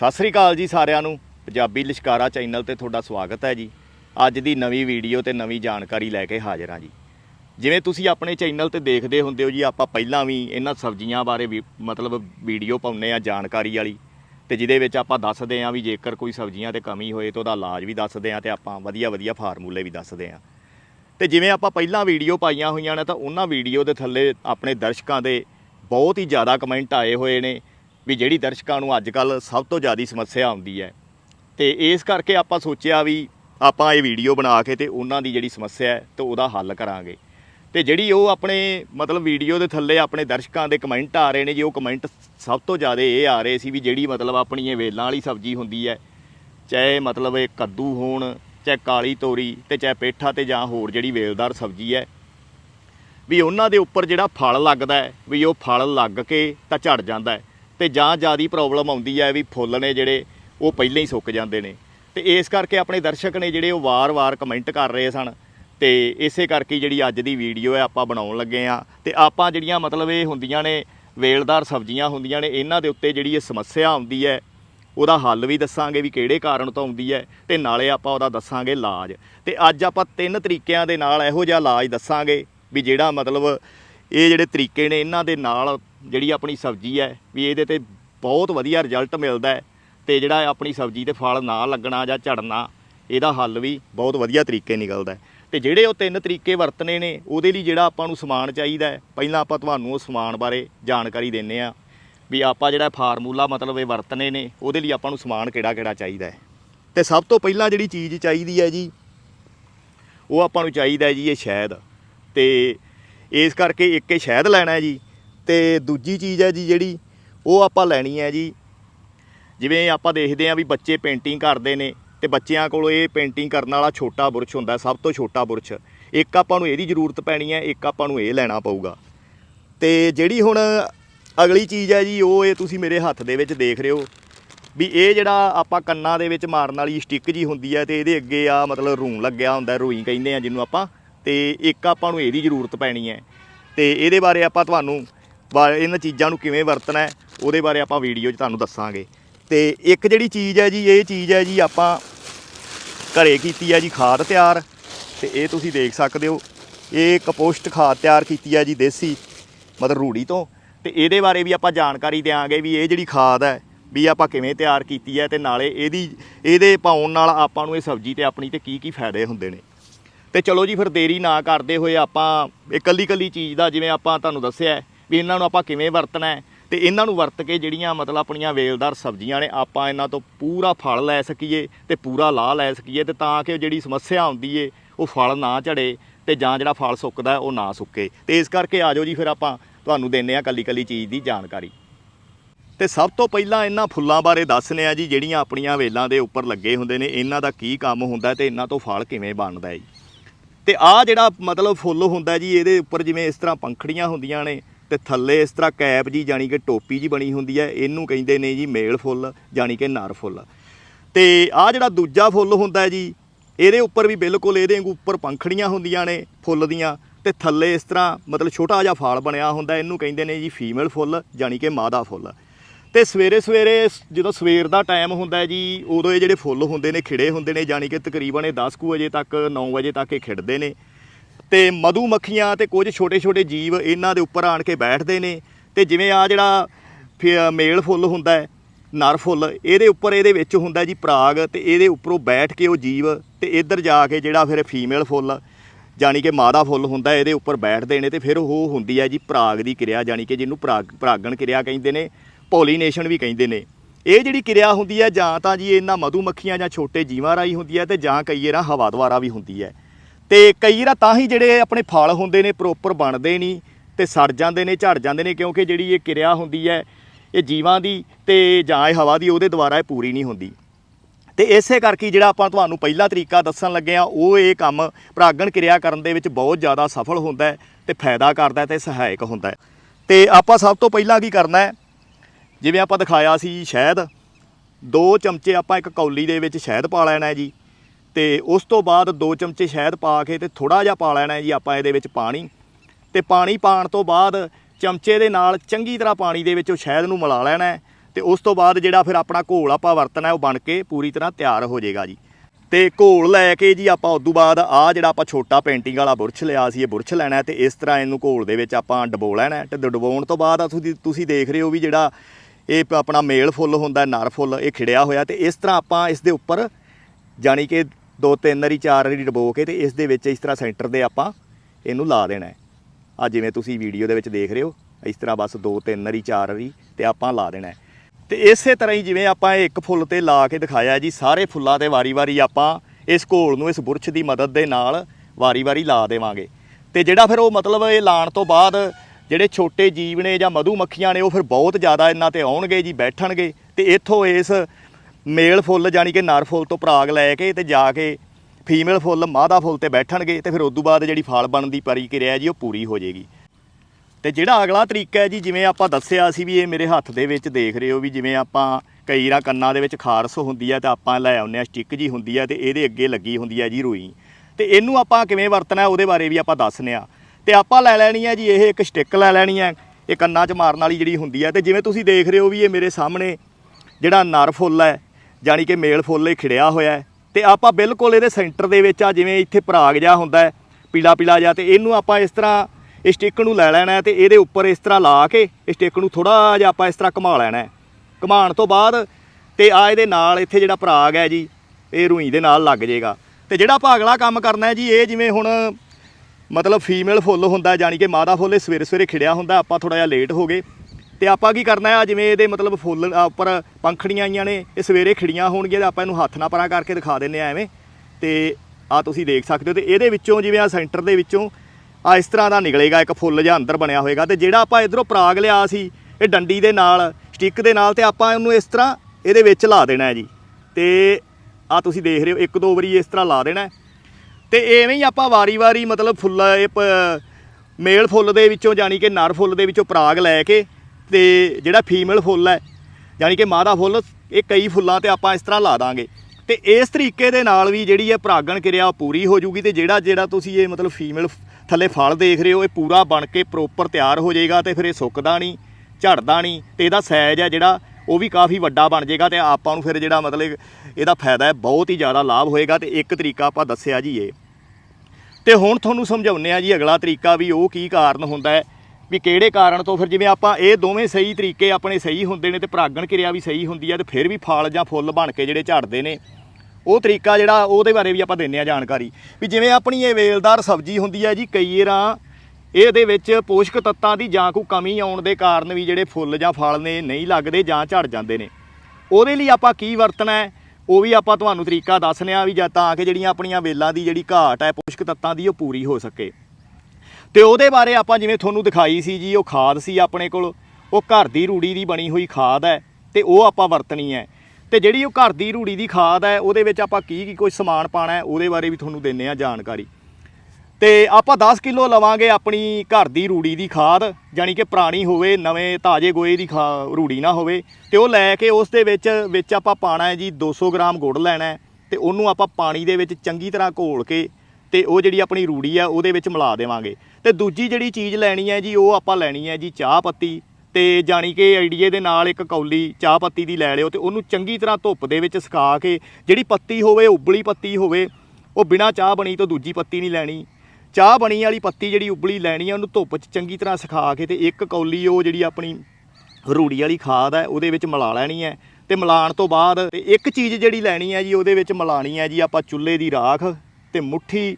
ਸਤਿ ਸ੍ਰੀ ਅਕਾਲ ਜੀ ਸਾਰਿਆਂ ਨੂੰ। ਪੰਜਾਬੀ ਲਿਸ਼ਕਾਰਾ ਚੈਨਲ ਤੇ ਤੁਹਾਡਾ ਸਵਾਗਤ ਹੈ ਜੀ। ਅੱਜ ਦੀ ਨਵੀਂ ਵੀਡੀਓ ਤੇ ਨਵੀਂ ਜਾਣਕਾਰੀ ਲੈ ਕੇ ਹਾਜ਼ਰ ਹਾਂ ਜੀ। ਜਿਵੇਂ ਤੁਸੀਂ ਆਪਣੇ ਚੈਨਲ ਤੇ ਦੇਖਦੇ ਹੁੰਦੇ ਹੋ ਜੀ, ਆਪਾਂ ਪਹਿਲਾਂ ਵੀ ਇਹਨਾਂ ਸਬਜ਼ੀਆਂ ਬਾਰੇ ਵੀ ਮਤਲਬ ਵੀਡੀਓ ਪਾਉਂਦੇ ਆ ਜਾਣਕਾਰੀ ਵਾਲੀ। ਤੇ ਜਿਹਦੇ ਵਿੱਚ ਆਪਾਂ ਦੱਸਦੇ ਆ ਵੀ ਜੇਕਰ ਕੋਈ ਸਬਜ਼ੀਆਂ ਤੇ ਕਮੀ ਹੋਏ ਤਾਂ ਉਹਦਾ ਇਲਾਜ ਵੀ ਦੱਸਦੇ ਆ ਤੇ ਆਪਾਂ ਵਧੀਆ ਵਧੀਆ ਫਾਰਮੂਲੇ ਵੀ ਦੱਸਦੇ ਆ ਤੇ ਜਿਵੇਂ ਆਪਾਂ ਪਹਿਲਾਂ ਵੀਡੀਓ ਪਾਈਆਂ ਹੋਈਆਂ ਨੇ ਤਾਂ ਉਹਨਾਂ ਵੀਡੀਓ ਦੇ ਥੱਲੇ ਆਪਣੇ ਦਰਸ਼ਕਾਂ ਦੇ ਬਹੁਤ ਹੀ ਜ਼ਿਆਦਾ ਕਮੈਂਟ ਆਏ ਹੋਏ ਨੇ। ਵੀ ਜਿਹੜੀ ਦਰਸ਼ਕਾਂ ਨੂੰ ਅੱਜ ਕੱਲ ਸਭ ਤੋਂ ਜ਼ਿਆਦਾ ਸਮੱਸਿਆ ਆਉਂਦੀ ਹੈ। ਤੇ ਇਸ ਕਰਕੇ ਆਪਾਂ ਸੋਚਿਆ ਵੀ ਆਪਾਂ ਇਹ ਵੀਡੀਓ ਬਣਾ ਕੇ ਤੇ ਉਹਨਾਂ ਦੀ ਜਿਹੜੀ ਸਮੱਸਿਆ ਹੈ ਤੇ ਉਹਦਾ ਹੱਲ ਕਰਾਂਗੇ। ਤੇ ਜਿਹੜੀ ਉਹ ਆਪਣੇ ਮਤਲਬ ਵੀਡੀਓ ਦੇ ਥੱਲੇ ਆਪਣੇ ਦਰਸ਼ਕਾਂ ਦੇ ਕਮੈਂਟ ਆ ਰਹੇ ਨੇ ਜੀ, ਉਹ ਕਮੈਂਟ ਸਭ ਤੋਂ ਜ਼ਿਆਦਾ ਇਹ ਆ ਰਹੇ ਸੀ ਵੀ ਜਿਹੜੀ ਮਤਲਬ ਆਪਣੀ ਇਹ ਵੇਲਾਂ ਵਾਲੀ ਸਬਜ਼ੀ ਹੁੰਦੀ ਹੈ, ਚਾਹੇ ਮਤਲਬ ਇਹ ਕੱਦੂ ਹੋਣ, ਚਾਹੇ ਕਾਲੀ ਤੋਰੀ ਤੇ ਚਾਹੇ ਪੇਠਾ ਤੇ ਜਾਂ ਹੋਰ ਜਿਹੜੀ ਵੇਲਦਾਰ ਸਬਜ਼ੀ ਹੈ, ਵੀ ਉਹਨਾਂ ਦੇ ਉੱਪਰ ਜਿਹੜਾ ਫਲ ਲੱਗਦਾ ਵੀ ਉਹ ਫਲ ਲੱਗ ਕੇ ਤਾਂ ਝੜ ਜਾਂਦਾ ਹੈ। ਤੇ ਜਾਂ ਜਿਆਦੀ ਪ੍ਰੋਬਲਮ ਆਉਂਦੀ ਹੈ ਵੀ ਫੁੱਲ ਨੇ ਜਿਹੜੇ, ਉਹ ਪਹਿਲਾਂ ਹੀ ਸੁੱਕ ਜਾਂਦੇ ਨੇ। ਤੇ ਇਸ ਕਰਕੇ ਆਪਣੇ ਦਰਸ਼ਕ ਨੇ ਜਿਹੜੇ ਉਹ ਵਾਰ-ਵਾਰ ਕਮੈਂਟ ਕਰ ਰਹੇ ਸਨ। ਤੇ ਇਸੇ ਕਰਕੇ ਜਿਹੜੀ ਅੱਜ ਦੀ ਵੀਡੀਓ ਹੈ, ਆਪਾਂ ਬਣਾਉਣ ਲੱਗੇ ਆ ਤੇ ਆਪਾਂ ਜਿਹੜੀਆਂ ਮਤਲਬ ਇਹ ਹੁੰਦੀਆਂ ਨੇ, ਵੇਲਦਾਰ ਸਬਜ਼ੀਆਂ ਹੁੰਦੀਆਂ ਨੇ, ਇਹਨਾਂ ਦੇ ਉੱਤੇ ਜਿਹੜੀ ਇਹ ਸਮੱਸਿਆ ਆਉਂਦੀ ਹੈ, ਉਹਦਾ ਹੱਲ ਵੀ ਦੱਸਾਂਗੇ ਵੀ ਕਿਹੜੇ ਕਾਰਨ ਤੋਂ ਆਉਂਦੀ ਹੈ ਤੇ ਨਾਲੇ ਆਪਾਂ ਉਹਦਾ ਦੱਸਾਂਗੇ ਇਲਾਜ। ਤੇ ਅੱਜ ਆਪਾਂ ਤਿੰਨ ਤਰੀਕਿਆਂ ਦੇ ਨਾਲ ਇਹੋ ਜਿਹਾ ਇਲਾਜ ਦੱਸਾਂਗੇ ਵੀ ਜਿਹੜਾ ਮਤਲਬ ਇਹ ਜਿਹੜੇ ਤਰੀਕੇ ਨੇ, ਇਹਨਾਂ ਦੇ ਨਾਲ ਜਿਹੜੀ ਆਪਣੀ ਸਬਜ਼ੀ ਹੈ, ਵੀ ਇਹਦੇ ਤੇ ਬਹੁਤ ਵਧੀਆ ਰਿਜ਼ਲਟ ਮਿਲਦਾ ਹੈ ਤੇ ਜਿਹੜਾ ਆਪਣੀ ਸਬਜ਼ੀ ਤੇ ਫਲ ਨਾ ਲੱਗਣਾ ਜਾਂ ਝੜਨਾ, ਇਹਦਾ ਹੱਲ ਵੀ ਬਹੁਤ ਵਧੀਆ ਤਰੀਕੇ ਨਿਕਲਦਾ ਹੈ। ਤੇ ਜਿਹੜੇ ਉਹ ਤਿੰਨ ਤਰੀਕੇ ਵਰਤਨੇ ਨੇ, ਉਹਦੇ ਲਈ ਜਿਹੜਾ ਆਪਾਂ ਨੂੰ ਸਮਾਨ ਚਾਹੀਦਾ ਪਹਿਲਾਂ ਆਪਾਂ ਤੁਹਾਨੂੰ ਉਹ ਸਮਾਨ ਬਾਰੇ ਜਾਣਕਾਰੀ ਦਿੰਨੇ ਆ ਵੀ ਆਪਾਂ ਜਿਹੜਾ ਫਾਰਮੂਲਾ ਮਤਲਬ ਇਹ ਵਰਤਨੇ ਨੇ, ਉਹਦੇ ਲਈ ਆਪਾਂ ਨੂੰ ਸਮਾਨ ਕਿਹੜਾ ਕਿਹੜਾ ਚਾਹੀਦਾ ਹੈ। ਤੇ ਸਭ ਤੋਂ ਪਹਿਲਾਂ ਜਿਹੜੀ ਚੀਜ਼ ਚਾਹੀਦੀ ਹੈ ਜੀ, ਉਹ ਆਪਾਂ ਨੂੰ ਚਾਹੀਦਾ ਜੀ ਇਹ ਸ਼ਹਿਦ। ਤੇ ਇਸ ਕਰਕੇ ਇੱਕ ਇਹ ਸ਼ਹਿਦ ਲੈਣਾ ਹੈ ਜੀ ਤੇ ਦੂਜੀ ਚੀਜ਼ ਹੈ ਜੀ ਜਿਹੜੀ, ਉਹ ਆਪਾਂ ਲੈਣੀ ਹੈ ਜੀ। ਜਿਵੇਂ ਆਪਾਂ ਦੇਖਦੇ ਹਾਂ ਵੀ ਬੱਚੇ ਪੇਂਟਿੰਗ ਕਰਦੇ ਨੇ ਤੇ ਬੱਚਿਆਂ ਕੋਲ ਇਹ ਪੇਂਟਿੰਗ ਕਰਨ ਵਾਲਾ ਛੋਟਾ ਬੁਰਸ਼ ਹੁੰਦਾ, ਸਭ ਤੋਂ ਛੋਟਾ ਬੁਰਸ਼। ਇੱਕ ਆਪਾਂ ਨੂੰ ਇਹਦੀ ਜ਼ਰੂਰਤ ਪੈਣੀ ਹੈ, ਇੱਕ ਆਪਾਂ ਨੂੰ ਇਹ ਲੈਣਾ ਪਊਗਾ। ਤੇ ਜਿਹੜੀ ਹੁਣ ਅਗਲੀ ਚੀਜ਼ ਹੈ ਜੀ, ਉਹ ਇਹ ਤੁਸੀਂ ਮੇਰੇ ਹੱਥ ਦੇ ਵਿੱਚ ਦੇਖ ਰਹੇ ਹੋ ਵੀ ਇਹ ਜਿਹੜਾ ਆਪਾਂ ਕੰਨਾਂ ਦੇ ਵਿੱਚ ਮਾਰਨ ਵਾਲੀ ਸਟਿੱਕ ਜੀ ਹੁੰਦੀ ਹੈ ਤੇ ਇਹਦੇ ਅੱਗੇ ਆ ਮਤਲਬ ਰੂੰ ਲੱਗਿਆ ਹੁੰਦਾ, ਰੂਈ ਕਹਿੰਦੇ ਆ ਜਿਹਨੂੰ ਆਪਾਂ। ਤੇ ਇੱਕ ਆਪਾਂ ਨੂੰ ਇਹਦੀ ਜ਼ਰੂਰਤ ਪੈਣੀ ਹੈ। ਤੇ ਇਹਦੇ ਬਾਰੇ ਆਪਾਂ ਤੁਹਾਨੂੰ ਇਹਨਾਂ ਚੀਜ਼ਾਂ ਨੂੰ ਕਿਵੇਂ ਵਰਤਣਾ ਹੈ, ਉਹਦੇ ਬਾਰੇ ਆਪਾਂ ਵੀਡੀਓ 'ਚ ਤੁਹਾਨੂੰ ਦੱਸਾਂਗੇ। ਤੇ ਇੱਕ ਜਿਹੜੀ ਚੀਜ਼ ਹੈ ਜੀ, ਇਹ ਚੀਜ਼ ਹੈ ਜੀ, ਆਪਾਂ ਘਰੇ ਕੀਤੀ ਹੈ ਜੀ ਖਾਦ ਤਿਆਰ, ਤੇ ਇਹ ਤੁਸੀਂ ਦੇਖ ਸਕਦੇ ਹੋ। ਇਹ ਕਪੋਸਟ ਖਾਦ ਤਿਆਰ ਕੀਤੀ ਹੈ ਜੀ ਦੇਸੀ, ਮਤਲਬ ਰੂੜੀ ਤੋਂ। ਤੇ ਇਹਦੇ ਬਾਰੇ ਵੀ ਆਪਾਂ ਜਾਣਕਾਰੀ ਦਿਆਂਗੇ ਵੀ ਇਹ ਜਿਹੜੀ ਖਾਦ ਹੈ, ਵੀ ਆਪਾਂ ਕਿਵੇਂ ਤਿਆਰ ਕੀਤੀ ਹੈ, ਤੇ ਨਾਲੇ ਇਹਦੀ, ਇਹਦੇ ਪਾਉਣ ਨਾਲ ਆਪਾਂ ਨੂੰ ਇਹ ਸਬਜ਼ੀ ਤੇ ਆਪਣੀ ਤੇ ਕੀ ਕੀ ਫਾਇਦੇ ਹੁੰਦੇ ਨੇ। ਤੇ ਚਲੋ ਜੀ, ਫਿਰ ਦੇਰੀ ਨਾ ਕਰਦੇ ਹੋਏ ਆਪਾਂ ਇਹ ਇਕੱਲੀ ਇਕੱਲੀ ਚੀਜ਼ ਦਾ ਜਿਵੇਂ ਆਪਾਂ ਤੁਹਾਨੂੰ ਦੱਸਿਆ ਵੀ ਇਹਨਾਂ ਨੂੰ ਆਪਾਂ ਕਿਵੇਂ ਵਰਤਣਾ ਹੈ ਤੇ ਇਹਨਾਂ ਨੂੰ ਵਰਤ ਕੇ ਜਿਹੜੀਆਂ ਮਤਲਬ ਆਪਣੀਆਂ ਵੇਲਦਾਰ ਸਬਜ਼ੀਆਂ ਨੇ, ਆਪਾਂ ਇਹਨਾਂ ਤੋਂ ਪੂਰਾ ਫਲ ਲੈ ਸਕੀਏ ਤੇ ਪੂਰਾ ਲਾਹ ਲੈ ਸਕੀਏ ਤੇ ਤਾਂ ਕਿ ਉਹ ਜਿਹੜੀ ਸਮੱਸਿਆ ਆਉਂਦੀ ਏ, ਉਹ ਫਲ ਨਾ ਝੜੇ ਤੇ ਜਾਂ ਜਿਹੜਾ ਫਲ ਸੁੱਕਦਾ ਉਹ ਨਾ ਸੁੱਕੇ। ਤੇ ਇਸ ਕਰਕੇ ਆਜੋ ਜੀ ਫਿਰ ਆਪਾਂ ਤੁਹਾਨੂੰ ਦਿੰਨੇ ਆ ਕੱਲੀ ਕੱਲੀ ਚੀਜ਼ ਦੀ ਜਾਣਕਾਰੀ। ਤੇ ਸਭ ਤੋਂ ਪਹਿਲਾਂ ਇਹਨਾਂ ਫੁੱਲਾਂ ਬਾਰੇ ਦੱਸਨੇ ਆ ਜੀ, ਜਿਹੜੀਆਂ ਆਪਣੀਆਂ ਵੇਲਾਂ ਦੇ ਉੱਪਰ ਲੱਗੇ ਹੁੰਦੇ ਨੇ, ਇਹਨਾਂ ਦਾ ਕੀ ਕੰਮ ਹੁੰਦਾ ਤੇ ਇਹਨਾਂ ਤੋਂ ਫਲ ਕਿਵੇਂ ਬਣਦਾ ਹੈ ਜੀ ਤੇ ਆਹ ਜਿਹੜਾ ਮਤਲਬ ਫੁੱਲ ਹੁੰਦਾ ਜੀ, ਇਹਦੇ ਉੱਪਰ ਜਿਵੇਂ ਇਸ ਤਰ੍ਹਾਂ ਪੰਖੜੀਆਂ ਹੁੰਦੀਆਂ ਨੇ ਤੇ ਥੱਲੇ ਇਸ ਤਰ੍ਹਾਂ ਕੈਪ ਜੀ ਜਾਨੀ ਕਿ ਟੋਪੀ ਜੀ ਬਣੀ ਹੁੰਦੀ ਹੈ, ਇਹਨੂੰ ਕਹਿੰਦੇ ਨੇ ਜੀ ਮੇਲ ਫੁੱਲ ਜਾਨੀ ਕਿ ਨਰ ਫੁੱਲ। ਤੇ ਆਹ ਜਿਹੜਾ ਦੂਜਾ ਫੁੱਲ ਹੁੰਦਾ ਹੈ ਜੀ, ਇਹਦੇ ਉੱਪਰ ਵੀ ਬਿਲਕੁਲ ਇਹਦੇ ਉੱਪਰ ਪੰਖੜੀਆਂ ਹੁੰਦੀਆਂ ਨੇ ਫੁੱਲ ਦੀਆਂ, ਤੇ ਥੱਲੇ ਇਸ ਤਰ੍ਹਾਂ ਮਤਲਬ ਛੋਟਾ ਜਿਹਾ ਫਲ ਬਣਿਆ ਹੁੰਦਾ, ਇਹਨੂੰ ਕਹਿੰਦੇ ਨੇ ਜੀ ਫੀਮੇਲ ਫੁੱਲ ਜਾਨੀ ਕਿ ਮਾਦਾ ਫੁੱਲ। ਤੇ ਸਵੇਰੇ ਸਵੇਰੇ ਜਦੋਂ ਸਵੇਰ ਦਾ ਟਾਈਮ ਹੁੰਦਾ ਜੀ, ਉਦੋਂ ਇਹ ਜਿਹੜੇ ਫੁੱਲ ਹੁੰਦੇ ਨੇ, ਖਿੜੇ ਹੁੰਦੇ ਨੇ ਜਾਨੀ ਕਿ ਤਕਰੀਬਨ ਇਹ 10 ਕੁ ਵਜੇ ਤੱਕ 9 ਵਜੇ ਤੱਕ ਇਹ ਖਿੜਦੇ ਨੇ। ਤੇ ਮਧੂ ਮੱਖੀਆਂ ਤੇ ਕੁਝ ਛੋਟੇ-ਛੋਟੇ ਜੀਵ ਇਹਨਾਂ ਦੇ ਉੱਪਰ ਆਣ ਕੇ ਬੈਠਦੇ ਨੇ ਤੇ ਜਿਵੇਂ ਆ ਜਿਹੜਾ ਫੇ- ਮੇਲ ਫੁੱਲ ਹੁੰਦਾ ਹੈ, ਨਰ ਫੁੱਲ, ਇਹਦੇ ਉੱਪਰ ਇਹਦੇ ਵਿੱਚ ਹੁੰਦਾ ਜੀ ਪਰਾਗ ਤੇ ਇਹਦੇ ਉੱਪਰੋਂ ਬੈਠ ਕੇ ਉਹ ਜੀਵ ਤੇ ਇੱਧਰ ਜਾ ਕੇ ਜਿਹੜਾ ਫਿਰ ਫੀਮੇਲ ਫੁੱਲ ਜਾਨੀ ਕਿ ਮਾਦਾ ਫੁੱਲ ਹੁੰਦਾ ਇਹਦੇ ਉੱਪਰ ਬੈਠਦੇ ਨੇ ਤੇ ਫਿਰ ਉਹ ਹੁੰਦੀ ਹੈ ਜੀ ਪਰਾਗ ਦੀ ਕਿਰਿਆ ਜਾਨੀ ਕਿ ਜਿਹਨੂੰ ਪਰਾਗ, ਪਰਾਗਣ ਕਿਰਿਆ ਕਹਿੰਦੇ ਨੇ, ਪੋਲੀਨੇਸ਼ਨ ਵੀ ਕਹਿੰਦੇ ਨੇ। ਇਹ ਜਿਹੜੀ ਕਿਰਿਆ ਹੁੰਦੀ ਹੈ ਜਾਂ ਤਾਂ ਜੀ ਇਹਨਾਂ ਮਧੂ ਮੱਖੀਆਂ ਜਾਂ ਛੋਟੇ ਜੀਵਾਂ ਰਾਹੀਂ ਹੁੰਦੀ ਹੈ ਤੇ ਜਾਂ ਕਈ ਵਾਰਾਂ ਹਵਾ ਦੁਆਰਾ ਵੀ ਹੁੰਦੀ ਹੈ। ਤੇ ਕਈ ਵਾਰ ਤਾਂ ਹੀ ਜਿਹੜੇ ਆਪਣੇ ਫਲ ਹੁੰਦੇ ਨੇ ਪ੍ਰੋਪਰ ਬਣਦੇ ਨਹੀਂ ਤੇ ਸੜ ਜਾਂਦੇ ਨੇ, ਝੜ ਜਾਂਦੇ ਨੇ, ਕਿਉਂਕਿ ਜਿਹੜੀ ਇਹ ਕਿਰਿਆ ਹੁੰਦੀ ਹੈ, ਇਹ ਜੀਵਾਂ ਦੀ ਤੇ ਜਾਂ ਇਹ ਹਵਾ ਦੀ, ਉਹਦੇ ਦੁਆਰਾ ਇਹ ਪੂਰੀ ਨਹੀਂ ਹੁੰਦੀ। ਤੇ ਇਸੇ ਕਰਕੇ ਜਿਹੜਾ ਆਪਾਂ ਤੁਹਾਨੂੰ ਪਹਿਲਾ ਤਰੀਕਾ ਦੱਸਣ ਲੱਗੇ ਆ ਉਹ ਇਹ ਕੰਮ ਪ੍ਰਾਗਣ ਕਿਰਿਆ ਕਰਨ ਦੇ ਵਿੱਚ ਬਹੁਤ ਜ਼ਿਆਦਾ ਸਫਲ ਹੁੰਦਾ ਹੈ ਤੇ ਫਾਇਦਾ ਕਰਦਾ ਹੈ ਤੇ ਸਹਾਇਕ ਹੁੰਦਾ ਹੈ। ਤੇ ਆਪਾਂ ਸਭ ਤੋਂ ਪਹਿਲਾਂ ਕੀ ਕਰਨਾ ਹੈ? ਜਿਵੇਂ ਆਪਾਂ ਦਿਖਾਇਆ ਸੀ ਸ਼ਹਿਦ, ਦੋ ਚਮਚੇ ਆਪਾਂ ਇੱਕ ਕੌਲੀ ਦੇ ਵਿੱਚ ਸ਼ਹਿਦ ਪਾ ਲੈਣਾ ਹੈ ਜੀ। ਤੇ ਉਸ ਤੋਂ ਬਾਅਦ ਦੋ ਚਮਚੇ ਸ਼ਹਿਦ ਪਾ ਕੇ ਤੇ ਥੋੜਾ ਜਿਹਾ ਪਾ ਲੈਣਾ ਜੀ ਆਪਾਂ ਇਹਦੇ ਵਿੱਚ ਪਾਣੀ। ਤੇ ਪਾਣੀ ਪਾਣ ਤੋਂ ਬਾਅਦ ਚਮਚੇ ਦੇ ਨਾਲ ਚੰਗੀ ਤਰ੍ਹਾਂ ਪਾਣੀ ਦੇ ਵਿੱਚ ਉਹ ਸ਼ਹਿਦ ਨੂੰ ਮਿਲਾ ਲੈਣਾ ਹੈ ਤੇ ਉਸ ਤੋਂ ਬਾਅਦ ਜਿਹੜਾ ਫਿਰ ਆਪਣਾ ਘੋਲ ਆਪਾਂ ਵਰਤਣਾ ਉਹ ਬਣ ਕੇ ਪੂਰੀ ਤਰ੍ਹਾਂ ਤਿਆਰ ਹੋ ਜਾਏਗਾ ਜੀ। ਤੇ ਘੋਲ ਲੈ ਕੇ ਜੀ ਆਪਾਂ ਉਦੋਂ ਬਾਅਦ ਆ ਜਿਹੜਾ ਆਪਾਂ ਛੋਟਾ ਪੇਂਟਿੰਗ ਵਾਲਾ ਬੁਰਛ ਲਿਆ ਸੀ, ਇਹ ਬੁਰਛ ਲੈਣਾ ਹੈ ਤੇ ਇਸ ਤਰ੍ਹਾਂ ਇਹਨੂੰ ਘੋਲ ਦੇ ਵਿੱਚ ਆਪਾਂ ਡਬੋ ਲੈਣਾ ਹੈ ਤੇ ਡਬੋਉਣ ਤੋਂ ਬਾਅਦ ਆ ਤੁਸੀਂ ਦੇਖ ਰਹੇ ਹੋ ਵੀ ਜਿਹੜਾ ਇਹ ਆਪਣਾ ਮੇਲ ਫੁੱਲ ਹੁੰਦਾ, ਨਰ ਫੁੱਲ ਇਹ ਖਿੜਿਆ ਹੋਇਆ ਤੇ ਇਸ ਤਰ੍ਹਾਂ ਆਪਾਂ ਇਸ ਦੇ ਉੱਪਰ ਜਾਣੀ ਕਿ ਦੋ ਤਿੰਨ ਵਾਰੀ, ਚਾਰ ਵਾਰੀ ਡਬੋ ਕੇ ਤੇ ਇਸ ਦੇ ਵਿੱਚ ਇਸ ਤਰ੍ਹਾਂ ਸੈਂਟਰ ਦੇ ਆਪਾਂ ਇਹਨੂੰ ਲਾ ਦੇਣਾ ਹੈ। ਆ ਜਿਵੇਂ ਤੁਸੀਂ ਵੀਡੀਓ ਦੇ ਵਿੱਚ ਦੇਖ ਰਹੇ ਹੋ, ਇਸ ਤਰ੍ਹਾਂ ਬਸ ਦੋ ਤਿੰਨ ਵਾਰੀ, ਚਾਰ ਵਾਰੀ ਤੇ ਆਪਾਂ ਲਾ ਦੇਣਾ ਹੈ। ਤੇ ਇਸੇ ਤਰ੍ਹਾਂ ਹੀ ਜਿਵੇਂ ਆਪਾਂ ਇਹ ਇੱਕ ਫੁੱਲ ਤੇ ਲਾ ਕੇ ਦਿਖਾਇਆ ਜੀ, ਸਾਰੇ ਫੁੱਲਾਂ ਤੇ ਵਾਰੀ-ਵਾਰੀ ਆਪਾਂ ਇਸ ਘੋਲ ਨੂੰ, ਇਸ ਬੁਰਸ਼ ਦੀ ਮਦਦ ਦੇ ਨਾਲ ਵਾਰੀ-ਵਾਰੀ ਲਾ ਦੇਵਾਂਗੇ। ਤੇ ਜਿਹੜਾ ਫਿਰ ਉਹ ਮਤਲਬ ਇਹ ਲਾਣ ਤੋਂ ਬਾਅਦ ਜਿਹੜੇ ਛੋਟੇ ਜੀਵ ਨੇ ਜਾਂ ਮਧੂ ਮੱਖੀਆਂ ਨੇ, ਉਹ ਫਿਰ ਬਹੁਤ ਜ਼ਿਆਦਾ ਇਹਨਾਂ ਤੇ ਆਉਣਗੇ ਜੀ, ਬੈਠਣਗੇ। ਤੇ ਇੱਥੋਂ ਇਸ ਮੇਲ ਫੁੱਲ ਜਾਨੀ ਕਿ ਨਰ ਫੁੱਲ ਤੋਂ ਪਰਾਗ ਲੈ ਕੇ ਤੇ ਜਾ ਕੇ ਫੀਮੇਲ ਫੁੱਲ ਮਾਦਾ ਫੁੱਲ ਤੇ ਬੈਠਣਗੇ ਤੇ ਫਿਰ ਉਸ ਤੋਂ ਬਾਅਦ ਜਿਹੜੀ ਫਲ ਬਣਨ ਦੀ ਪ੍ਰਕਿਰਿਆ ਜੀ, ਉਹ ਪੂਰੀ ਹੋ ਜਾਏਗੀ। ਤੇ ਜਿਹੜਾ ਅਗਲਾ ਤਰੀਕਾ ਹੈ ਜੀ, ਜਿਵੇਂ ਆਪਾਂ ਦੱਸਿਆ ਸੀ ਵੀ ਇਹ ਮੇਰੇ ਹੱਥ ਦੇ ਵਿੱਚ ਦੇਖ ਰਹੇ ਹੋ ਵੀ ਜਿਵੇਂ ਆਪਾਂ ਕਈ ਰਾ ਕੰਨਾਂ ਦੇ ਵਿੱਚ ਖਾਰਸ ਹੁੰਦੀ ਹੈ ਤਾਂ ਆਪਾਂ ਲੈ ਆਉਂਦੇ ਆ ਸਟਿੱਕ ਜੀ ਹੁੰਦੀ ਹੈ ਤੇ ਇਹਦੇ ਅੱਗੇ ਲੱਗੀ ਹੁੰਦੀ ਹੈ ਜੀ ਰੂਈ। ਤੇ ਇਹਨੂੰ ਆਪਾਂ ਕਿਵੇਂ ਵਰਤਣਾ ਉਹਦੇ ਬਾਰੇ ਵੀ ਆਪਾਂ ਦੱਸਨੇ ਆ ਤੇ ਆਪਾਂ ਲੈ ਲੈਣੀ ਹੈ ਜੀ, ਇਹ ਇੱਕ ਸਟਿੱਕ ਲੈ ਲੈਣੀ ਹੈ ਇਹ ਕੰਨਾਂ 'ਚ ਮਾਰਨ ਵਾਲੀ ਜਿਹੜੀ ਹੁੰਦੀ ਹੈ ਤੇ ਜਿਵੇਂ ਤੁਸੀਂ ਦੇਖ ਰਹੇ ਹੋ ਵੀ ਇਹ ਮੇਰੇ ਸਾਹਮਣੇ ਜਿਹੜਾ ਨਰ ਫੁੱਲ ਹੈ ਜਾਨੀ ਕਿ ਮੇਲ ਫੁੱਲ ਇਹ ਖਿੜਿਆ ਹੋਇਆ ਹੈ। ਤੇ ਆਪਾਂ ਬਿਲਕੁਲ ਇਹਦੇ ਸੈਂਟਰ ਦੇ ਵਿੱਚ ਆ, ਜਿਵੇਂ ਇੱਥੇ ਪਰਾਗ ਜਿਹਾ ਹੁੰਦਾ ਹੈ, ਪੀਲਾ ਪੀਲਾ ਜਿਹਾ, ਤੇ ਇਹਨੂੰ ਆਪਾਂ ਇਸ ਤਰ੍ਹਾਂ ਇਸ ਸਟਿੱਕ ਨੂੰ ਲੈ ਲੈਣਾ ਹੈ ਤੇ ਇਹਦੇ ਉੱਪਰ ਇਸ ਤਰ੍ਹਾਂ ਲਾ ਕੇ ਇਸ ਸਟਿੱਕ ਨੂੰ ਥੋੜਾ ਜਿਹਾ ਆਪਾਂ ਇਸ ਤਰ੍ਹਾਂ ਘੁਮਾ ਲੈਣਾ ਹੈ। ਘੁਮਾਉਣ ਤੋਂ ਬਾਅਦ ਤੇ ਆ ਇਹਦੇ ਨਾਲ ਇੱਥੇ ਜਿਹੜਾ ਪਰਾਗ ਹੈ ਜੀ, ਇਹ ਰੂਈ ਦੇ ਨਾਲ ਲੱਗ ਜਾਏਗਾ। ਤੇ ਜਿਹੜਾ ਆਪਾਂ ਅਗਲਾ ਕੰਮ ਕਰਨਾ ਹੈ ਜੀ, ਇਹ ਜਿਵੇਂ ਹੁਣ ਮਤਲਬ ਫੀਮੇਲ ਫੁੱਲ ਹੁੰਦਾ ਜਾਨੀ ਕਿ ਮਾਦਾ ਫੁੱਲ ਸਵੇਰੇ ਸਵੇਰੇ ਖਿੜਿਆ ਹੁੰਦਾ, ਆਪਾਂ ਥੋੜਾ ਜਿਹਾ ਲੇਟ ਹੋ ਗਏ। ਤੇ ਆਪਾਂ ਕੀ ਕਰਨਾ ਹੈ ਜਿਵੇਂ ਇਹਦੇ ਮਤਲਬ ਫੁੱਲ ਉੱਪਰ ਪੰਖੜੀਆਂ ਆਈਆਂ ਨੇ, ਇਹ ਸਵੇਰੇ ਖਿੜੀਆਂ ਹੋਣਗੀਆਂ ਤੇ ਆਪਾਂ ਇਹਨੂੰ ਹੱਥ ਨਾਲ ਪਰਾਂ ਕਰਕੇ ਦਿਖਾ ਦਿੰਨੇ ਆ ਐਵੇਂ। ਤੇ ਆ ਤੁਸੀਂ ਦੇਖ ਸਕਦੇ ਹੋ ਤੇ ਇਹਦੇ ਵਿੱਚੋਂ ਜਿਵੇਂ ਆ ਸੈਂਟਰ ਦੇ ਵਿੱਚੋਂ ਆ ਇਸ ਤਰ੍ਹਾਂ ਦਾ ਨਿਕਲੇਗਾ, ਇੱਕ ਫੁੱਲ ਜਾਂ ਅੰਦਰ ਬਣਿਆ ਹੋਏਗਾ ਤੇ ਜਿਹੜਾ ਆਪਾਂ ਇਧਰੋਂ ਪਰਾਗ ਲਿਆ ਸੀ, ਇਹ ਡੰਡੀ ਦੇ ਨਾਲ, ਸਟਿੱਕ ਦੇ ਨਾਲ ਤੇ ਆਪਾਂ ਇਹਨੂੰ ਇਸ ਤਰ੍ਹਾਂ ਇਹਦੇ ਵਿੱਚ ਲਾ ਦੇਣਾ ਹੈ ਜੀ। ਤੇ ਆ ਤੁਸੀਂ ਦੇਖ ਰਹੇ ਹੋ, ਇੱਕ ਦੋ ਵਾਰੀ ਇਸ ਤਰ੍ਹਾਂ ਲਾ ਦੇਣਾ ਹੈ। ਤੇ ਐਵੇਂ ਹੀ ਆਪਾਂ ਵਾਰੀ-ਵਾਰੀ ਮਤਲਬ ਫੁੱਲ, ਇਹ ਪ- ਮੇਲ ਫੁੱਲ ਦੇ ਵਿੱਚੋਂ ਜਾਨੀ ਕਿ ਨਰ ਫੁੱਲ ਦੇ ਵਿੱਚੋਂ ਪਰਾਗ ਲੈ ਕੇ ਤੇ ਜਿਹੜਾ ਫੀਮੇਲ ਫੁੱਲ ਹੈ ਜਾਨੀ ਕਿ ਮਾਦਾ ਫੁੱਲ, ਇਹ ਕਈ ਫੁੱਲਾਂ ਤੇ ਆਪਾਂ ਇਸ ਤਰ੍ਹਾਂ ਲਾ ਦਾਂਗੇ। ਤੇ ਇਸ ਤਰੀਕੇ ਦੇ ਨਾਲ ਵੀ ਜਿਹੜੀ ਹੈ ਪਰਾਗਣ ਕਿਰਿਆ ਉਹ ਪੂਰੀ ਹੋ ਜੂਗੀ ਤੇ ਜਿਹੜਾ ਜਿਹੜਾ ਤੁਸੀਂ ਇਹ ਮਤਲਬ ਫੀਮੇਲ ਥੱਲੇ ਫਲ ਦੇਖ ਰਹੇ ਹੋ, ਇਹ ਪੂਰਾ ਬਣ ਕੇ ਪ੍ਰੋਪਰ ਤਿਆਰ ਹੋ ਜਾਏਗਾ ਤੇ ਫਿਰ ਇਹ ਸੁੱਕਦਾ ਨਹੀਂ, ਝੜਦਾ ਨਹੀਂ ਤੇ ਇਹਦਾ ਸਾਈਜ਼ ਹੈ ਜਿਹੜਾ ਉਹ ਵੀ ਕਾਫੀ ਵੱਡਾ ਬਣ ਜਾਏਗਾ ਤੇ ਆਪਾਂ ਨੂੰ ਫਿਰ ਜਿਹੜਾ ਮਤਲਬ ਇਹਦਾ ਫਾਇਦਾ ਹੈ, ਬਹੁਤ ਹੀ ਜ਼ਿਆਦਾ ਲਾਭ ਹੋਏਗਾ ਤੇ ਇੱਕ ਤਰੀਕਾ ਆਪਾਂ ਦੱਸਿਆ ਜੀ ਇਹ। ਤੇ ਹੁਣ ਤੁਹਾਨੂੰ ਸਮਝਾਉਂਦੇ ਆ ਜੀ ਅਗਲਾ ਤਰੀਕਾ ਵੀ ਉਹ ਕੀ ਕਾਰਨ ਹੁੰਦਾ ਹੈ ਵੀ ਕਿਹੜੇ ਕਾਰਨ ਤੋਂ? ਫਿਰ ਜਿਵੇਂ ਆਪਾਂ ਇਹ ਦੋਵੇਂ ਸਹੀ ਤਰੀਕੇ ਆਪਣੇ ਸਹੀ ਹੁੰਦੇ ਨੇ ਤੇ ਪਰਾਗਣ ਕਿਰਿਆ ਵੀ ਸਹੀ ਹੁੰਦੀ ਹੈ ਤੇ ਫਿਰ ਵੀ ਫਲ ਜਾਂ ਫੁੱਲ ਬਣ ਕੇ ਜਿਹੜੇ ਝੜਦੇ ਨੇ, ਉਹ ਤਰੀਕਾ ਜਿਹੜਾ ਉਹਦੇ ਬਾਰੇ ਵੀ ਆਪਾਂ ਦਿੰਨੇ ਆ ਜਾਣਕਾਰੀ। ਵੀ ਜਿਵੇਂ ਆਪਣੀ ਇਹ ਵੇਲਦਾਰ ਸਬਜ਼ੀ ਹੁੰਦੀ ਹੈ ਜੀ, ਕਈ ਵਾਰਾਂ ਇਹਦੇ ਵਿੱਚ ਪੋਸ਼ਕ ਤੱਤਾਂ ਦੀ ਜਾਂ ਕੋਈ ਕਮੀ ਆਉਣ ਦੇ ਕਾਰਨ ਵੀ ਜਿਹੜੇ ਫੁੱਲ ਜਾਂ ਫਲ ਨੇ ਨਹੀਂ ਲੱਗਦੇ ਜਾਂ ਝੜ ਜਾਂਦੇ ਨੇ। ਉਹਦੇ ਲਈ ਆਪਾਂ ਕੀ ਵਰਤਣਾ ਹੈ? ਉਹ ਵੀ ਆਪਾਂ ਤੁਹਾਨੂੰ ਤਰੀਕਾ ਦੱਸਨੇ ਆ ਵੀ ਜਾਂ ਤਾਂ ਕਿ ਜਿਹੜੀਆਂ ਆਪਣੀਆਂ ਵੇਲਾਂ ਦੀ ਜਿਹੜੀ ਘਾਟ ਹੈ, ਪੋਸ਼ਕ ਤੱਤਾਂ ਦੀ ਉਹ ਪੂਰੀ ਹੋ ਸਕੇ। ਤੇ ਉਹਦੇ ਬਾਰੇ ਆਪਾਂ ਜਿਵੇਂ ਤੁਹਾਨੂੰ ਦਿਖਾਈ ਸੀ ਜੀ, ਉਹ ਖਾਦ ਸੀ ਆਪਣੇ ਕੋਲ, ਉਹ ਘਰ ਦੀ ਰੂੜੀ ਦੀ ਬਣੀ ਹੋਈ ਖਾਦ ਹੈ ਤੇ ਉਹ ਆਪਾਂ ਵਰਤਣੀ ਹੈ। ਤੇ ਜਿਹੜੀ ਉਹ ਘਰ ਦੀ ਰੂੜੀ ਦੀ ਖਾਦ ਹੈ, ਉਹਦੇ ਵਿੱਚ ਆਪਾਂ ਕੀ ਕੀ ਕੋਈ ਸਮਾਨ ਪਾਣਾ ਹੈ, ਉਹਦੇ ਬਾਰੇ ਵੀ ਤੁਹਾਨੂੰ ਦਿੰਨੇ ਆ ਜਾਣਕਾਰੀ। ਤੇ ਆਪਾਂ 10 ਕਿਲੋ ਲਵਾਂਗੇ ਆਪਣੀ ਘਰ ਦੀ ਰੂੜੀ ਦੀ ਖਾਦ ਜਾਨੀ ਕਿ ਪੁਰਾਣੀ ਹੋਵੇ, ਨਵੇਂ ਤਾਜ਼ੇ ਗੋਏ ਦੀ ਖਾ, ਰੂੜੀ ਨਾ ਹੋਵੇ, ਤੇ ਉਹ ਲੈ ਕੇ ਉਸ ਦੇ ਵਿੱਚ ਵਿੱਚ ਆਪਾਂ ਪਾਣਾ ਹੈ ਜੀ 200 ਗ੍ਰਾਮ ਗੁੜ ਲੈਣਾ ਹੈ, ਤੇ ਉਹਨੂੰ ਆਪਾਂ ਪਾਣੀ ਦੇ ਵਿੱਚ ਚੰਗੀ ਤਰ੍ਹਾਂ ਘੋਲ ਕੇ ਤੇ ਉਹ ਜਿਹੜੀ ਆਪਣੀ ਰੂੜੀ ਆ, ਉਹਦੇ ਵਿੱਚ ਮਿਲਾ ਦੇਵਾਂਗੇ। ਤੇ ਦੂਜੀ ਜਿਹੜੀ ਚੀਜ਼ ਲੈਣੀ ਹੈ ਜੀ, ਉਹ ਆਪਾਂ ਲੈਣੀ ਹੈ ਜੀ ਚਾਹ ਪੱਤੀ। ਤੇ ਜਾਣੀ ਕਿ ਆਈਡੀਏ ਦੇ ਨਾਲ ਇੱਕ ਕੌਲੀ ਚਾਹ ਪੱਤੀ ਦੀ ਲੈ ਲਿਓ ਤੇ ਉਹਨੂੰ ਚੰਗੀ ਤਰ੍ਹਾਂ ਧੁੱਪ ਦੇ ਵਿੱਚ ਸੁਕਾ ਕੇ, ਜਿਹੜੀ ਪੱਤੀ ਹੋਵੇ, ਉਬਲੀ ਪੱਤੀ ਹੋਵੇ, ਉਹ ਬਿਨਾ ਚਾਹ ਬਣੀ ਤੋਂ ਦੂਜੀ ਪੱਤੀ ਨਹੀਂ ਲੈਣੀ। ਚਾਹ ਬਣੀ ਵਾਲੀ ਪੱਤੀ ਜਿਹੜੀ ਉਬਲੀ ਲੈਣੀ ਹੈ, ਉਹਨੂੰ ਧੁੱਪ 'ਚ ਚੰਗੀ ਤਰ੍ਹਾਂ ਸੁਕਾ ਕੇ ਤੇ ਇੱਕ ਕੌਲੀ ਉਹ ਜਿਹੜੀ ਆਪਣੀ ਰੂੜੀ ਵਾਲੀ ਖਾਦ ਹੈ, ਉਹਦੇ ਵਿੱਚ ਮਿਲਾ ਲੈਣੀ ਹੈ। ਤੇ ਮਿਲਾਣ ਤੋਂ ਬਾਅਦ ਤੇ ਇੱਕ ਚੀਜ਼ ਜਿਹੜੀ ਲੈਣੀ ਹੈ ਜੀ, ਉਹਦੇ ਵਿੱਚ ਮਿਲਾਣੀ ਹੈ ਜੀ ਆਪਾਂ ਚੁੱਲ੍ਹੇ ਦੀ ਰਾਖ। ਤੇ ਮੁੱਠੀ,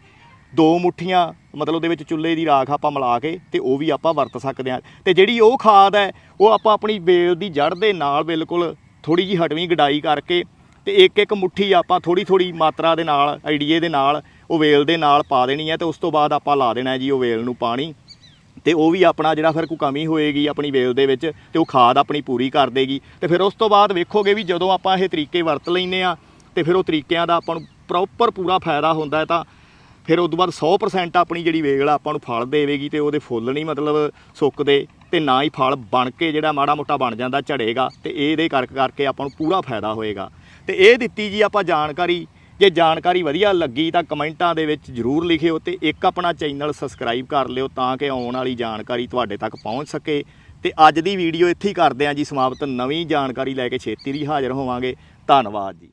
ਦੋ ਮੁੱਠੀਆਂ, ਮਤਲਬ ਉਹਦੇ ਵਿੱਚ ਚੁੱਲ੍ਹੇ ਦੀ ਰਾਖ ਆਪਾਂ ਮਿਲਾ ਕੇ ਤੇ ਉਹ ਵੀ ਆਪਾਂ ਵਰਤ ਸਕਦੇ ਹਾਂ। ਤੇ ਜਿਹੜੀ ਉਹ ਖਾਦ ਹੈ, ਉਹ ਆਪਾਂ ਆਪਣੀ ਵੇਲ ਦੀ ਜੜ ਦੇ ਨਾਲ ਬਿਲਕੁਲ ਥੋੜੀ ਜੀ ਹਟਵੀਂ ਗਡਾਈ ਕਰਕੇ ਤੇ ਇੱਕ ਇੱਕ ਮੁੱਠੀ ਆਪਾਂ ਥੋੜੀ ਥੋੜੀ ਮਾਤਰਾ ਦੇ ਨਾਲ, ਆਈਡੀਏ ਦੇ ਨਾਲ, ਉਹ ਵੇਲ ਦੇ ਨਾਲ ਪਾ ਦੇਣੀ ਹੈ ਤੇ ਉਸ ਤੋਂ ਬਾਅਦ ਆਪਾਂ ਲਾ ਦੇਣਾ ਜੀ ਉਹ ਵੇਲ ਨੂੰ ਪਾਣੀ। ਤੇ ਉਹ ਵੀ ਆਪਣਾ ਜਿਹੜਾ ਫਿਰ ਕੋਈ ਕਮੀ ਹੋਏਗੀ ਆਪਣੀ ਵੇਲ ਦੇ ਵਿੱਚ ਤੇ ਉਹ ਖਾਦ ਆਪਣੀ ਪੂਰੀ ਕਰ ਦੇਗੀ। ਤੇ ਫਿਰ ਉਸ ਤੋਂ ਬਾਅਦ ਵੇਖੋਗੇ ਵੀ ਜਦੋਂ ਆਪਾਂ ਇਹ ਤਰੀਕੇ ਵਰਤ ਲੈਨੇ ਆ ਤੇ ਫਿਰ ਉਹ ਤਰੀਕਿਆਂ ਦਾ ਆਪਾਂ ਨੂੰ ਪ੍ਰੋਪਰ ਪੂਰਾ ਫਾਇਦਾ ਹੁੰਦਾ ਹੈ ਤਾਂ ਫਿਰ ਉਸ ਤੋਂ ਬਾਅਦ 100% ਆਪਣੀ ਜਿਹੜੀ ਵੇਲ ਆਪਾਂ ਨੂੰ ਫਲ ਦੇਵੇਗੀ ਤੇ ਉਹਦੇ ਫੁੱਲ ਨਹੀਂ ਮਤਲਬ ਸੁੱਕਦੇ ਤੇ ਨਾ ਹੀ ਫਲ ਬਣ ਕੇ ਜਿਹੜਾ ਮਾੜਾ ਮੋਟਾ ਬਣ ਜਾਂਦਾ, ਝੜੇਗਾ ਤੇ ਇਹਦੇ ਕਰਕੇ ਕਰਕੇ ਆਪਾਂ ਨੂੰ ਪੂਰਾ ਫਾਇਦਾ ਹੋਏਗਾ। ਤੇ ਇਹ ਦਿੱਤੀ ਜੀ ਆਪਾਂ ਜਾਣਕਾਰੀ, ਜੇ ਜਾਣਕਾਰੀ ਵਧੀਆ ਲੱਗੀ ਤਾਂ ਕਮੈਂਟਾਂ ਦੇ ਵਿੱਚ ਜਰੂਰ ਲਿਖਿਓ ਤੇ ਇੱਕ ਆਪਣਾ ਚੈਨਲ ਸਬਸਕ੍ਰਾਈਬ ਕਰ ਲਿਓ ਤਾਂ ਕਿ ਆਉਣ ਵਾਲੀ ਜਾਣਕਾਰੀ ਤੁਹਾਡੇ ਤੱਕ ਪਹੁੰਚ ਸਕੇ। ਤੇ ਅੱਜ ਦੀ ਵੀਡੀਓ ਇੱਥੇ ਹੀ ਕਰਦੇ ਹਾਂ ਜੀ, ਸਮਾਪਤ। ਨਵੀਂ ਜਾਣਕਾਰੀ ਲੈ ਕੇ ਛੇਤੀ ਹੀ ਹਾਜ਼ਰ ਹੋਵਾਂਗੇ। ਧੰਨਵਾਦ ਜੀ।